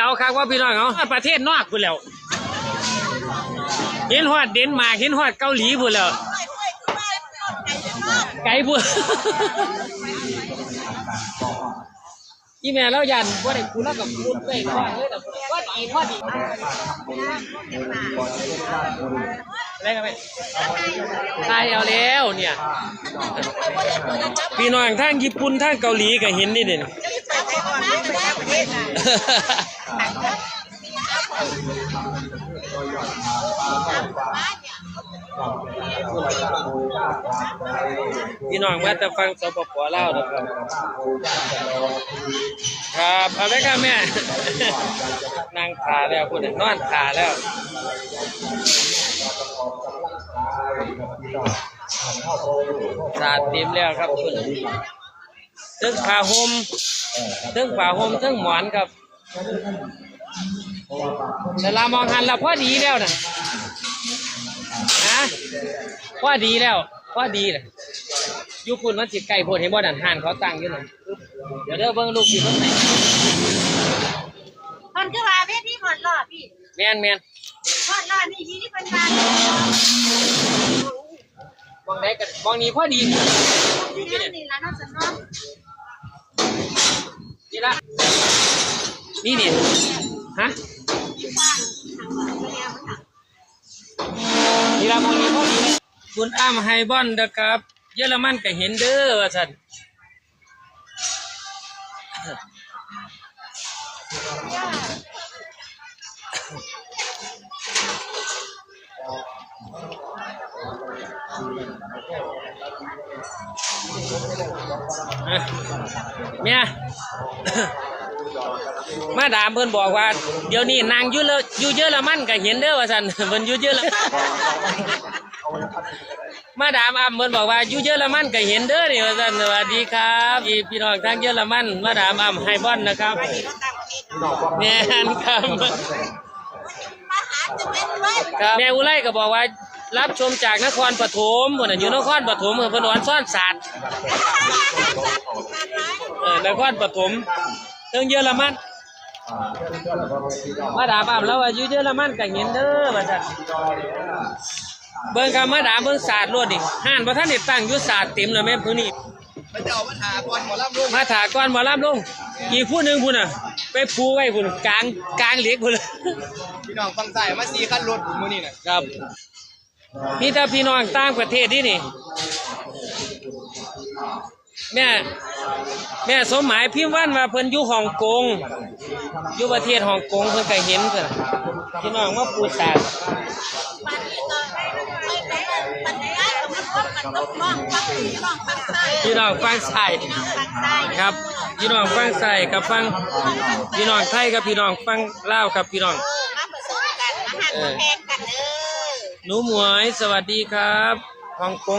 เอาครับว่าพี่น้องเอาประเทศนอกพูดแล้ว เห็นฮอดเดนมาร์กเห็นฮอดเกาหลีพูดแล้ว ไกลพูดอีแม่เรายันว่าได้คุณแล้วกับคุณไปว่าเฮ้ยแต่ว่าดีพอดีอะไรกันไปตายเอาแล้วเนี่ย พี่น้องทางญี่ปุ่นทางเกาหลีก็เห็นนี่เด่น พี่น้องมาแต่ฟังสปปลาวนะครับ ครับเอาไว้ครับแม่ นั่งขาแล้วคุณนอนขาแล้วสาดเต็มแล้วครับคุณเทั้งผ้าห่มเทั้งผ้าห่มเทั้งหมอนครับ แต่ลามองหันแล้วพอดีแล้วนะนะพอดีแล้วพอดีเลยอยุคุณมันสิไก่โพดเห็นบ่ดันหันเขาตั้งอยู่นั่นเดี๋ยวเด้อเบิ่งลูกสิเบิ่งไหนคนคือว่าเวทีหอดหล่อพี่แม่นแม่นหอดหล่อนี่ที่ที่เป็นมามองไหนกันมองนี้พอดีอยู่ที่เรื่นี่องนี้ละน้องสนองนี่ละ นี่นี่ฮะนี่ละมองนี้พอดีเลยคุณอ้ามไฮบอนนะครับ เยอรมันก็เห็นเด้อว่าสันอะเมีย มาดามเพิ่นบอกว่า เดี๋ยวนี้นางยู่เลอยู่เยอรมันก็เห็นเด้อว่าซั่นเพิ่นยู่เยอรมาดามอ้ำเพิ่นบอกว่าอยู่เยอรมันก็เห็นเด้อนี่ว่าซั่นสวัสดีครับพี่น้องทางเยอรมันมาดามอ้ำไฮบอนนะครับแม่นครับมาหาจะครับแม่อุไรก็บอกว่ารับชมจากนครปฐมพุ่นน่ะอยู่นครปฐมเพิ่นว่าซ่อนศาสตร์นครปฐม เทิงเยอรมันมาดามอ้ำแล้วว่าอยู่เยอรมันก็เห็นเด้อว่าซั่นเบิ่งครับมาดามเบิ่งศาสตร์รวดนี่ห่านบ่ทันได้ตั้งอยู่ศาสตร์เต็มแล้วแม่นผู้นี้มันจะเอามาถาก่อนหมอลำรุ่งมาถาก่อนหมอลำลงอีกผู้หนึงพุ่นน่ะ ไปปูไว้พุ่นกลางกลางเหล็กพุ่นเลยพี่น้องฟังใส่มาซีขั้นรถมือนี่น่ะครับมีแต่พี่น้องต่างประเทศนี่นี่ แม่แม่สมหมายพิมพ์วันว่าเพิ่นอยู่ฮ่องกงอยู่ประเทศฮ่องกงเพิ่นก็เห็นเพิ่นพี่น้องว่าปูศาสตร์ปันนี้ก็ไม่เป็นปันนี้ก็มาพบกันต้องมองฟังพี่น้องฟังต้พี่น้องฟังใส่พี่น้องฟังใต้ครับพี่น้องฟังใส่กับฟังพี่น้องไทยกับพี่น้องฟังลาวกับพี่น้องมาผสมกันอาหารมาแพงกันเด้อหนูหมวยสวัสดีครับฮ่องกง